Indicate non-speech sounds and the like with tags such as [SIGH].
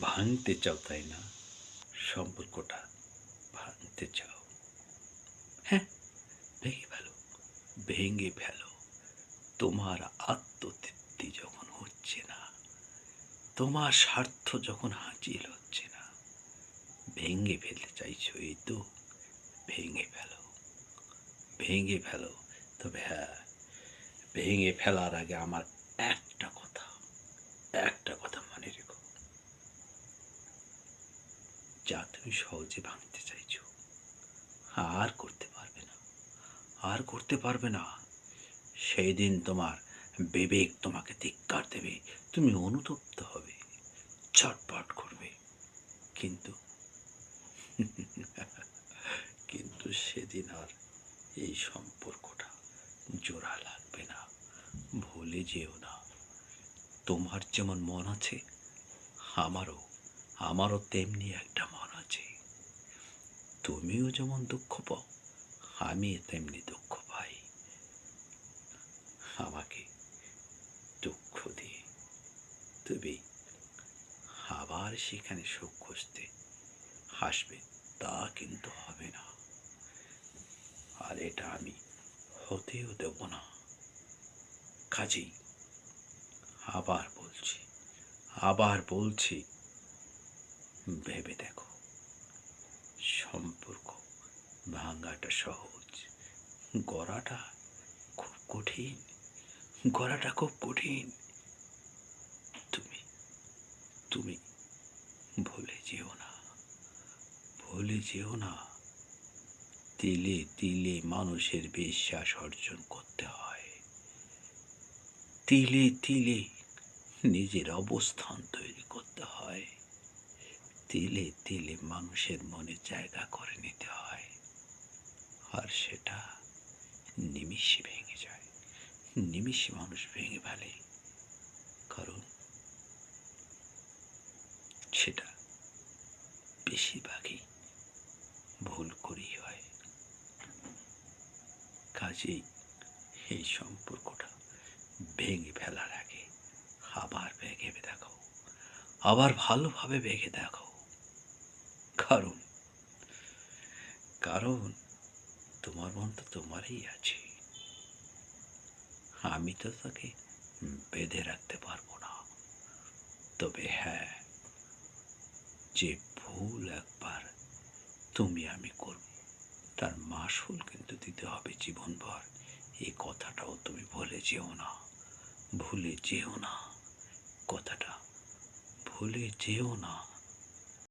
ভাঙতে চাও তাই না? সম্পর্কটা ভাঙতে চাও। হ্যাঁ ভেঙে ফেলো ভেঙে ফেলো। তোমার আত্মতৃপ্তি যখন হচ্ছে না, তোমার স্বার্থ যখন হাসিল হচ্ছে না, ভেঙে ফেলতে চাইছো এই তো, ভেঙে ফেলো ভেঙে ফেলো। তবে হ্যাঁ ভেঙে ফেলার আগে আমার একটা যা তুমি সহজে ভাঙতে চাইছো। আর করতে পারবে না। আর করতে পারবে না। সেই দিন তোমার বিবেক তোমাকে ধিক্কার দেবে। তুমি অনুতপ্ত হবে। ছটপট করবে। কিন্তু [LAUGHS] কিন্তু সেদিন আর এই সম্পর্কটা জোড়া লাগবে না। ভুলে যেও না। তোমার যেমন মন আছে, আমারও আমারও তেমনি একটা তুমিও যেমন দুঃখ পাও, আমি তেমনি দুঃখ পাই। আমাকে দুঃখ দিয়ে তুমি আবার সেখানে সুখ খুঁজতে হাসবে তা কিন্তু হবে না। আর এটা আমি হতেও দেব না। কাজেই আবার বলছি আবার বলছি, ভেবে দেখো। সম্পর্ক ভাঙাটা সহজ, গড়াটা খুব কঠিন, গড়াটা খুব কঠিন। তুমি তুমি ভুলে যেও না, ভুলে যেও না। তিলে তিলে মানুষের বিশ্বাস অর্জন করতে হয়। তিলে তিলে নিজের অবস্থান তৈরি তিলে তিলে মানুষের মনে জায়গা করে নিতে হয়। আর সেটা নিমিষে ভেঙে যায়। নিমিষে মানুষ ভেঙে ফেলে। কারণ সেটা বেশিরভাগই ভুল করেই হয়। কাজেই এই সম্পর্কটা ভেঙে ফেলার আগে আবার ভেঙে দেখো। আবার ভালোভাবে ভেঙে দেখো কারণ কারণ তোমার মন তো তোমারই আছে। আমি তো তাকে বেঁধে রাখতে পারব না। তবে হ্যাঁ যে ভুল একবার তুমি আমি করব, তার মাসুল কিন্তু দিতে হবে জীবনভর। এই কথাটাও তুমি ভুলে যেও না, ভুলে যেও না। কথাটা ভুলে যেও না।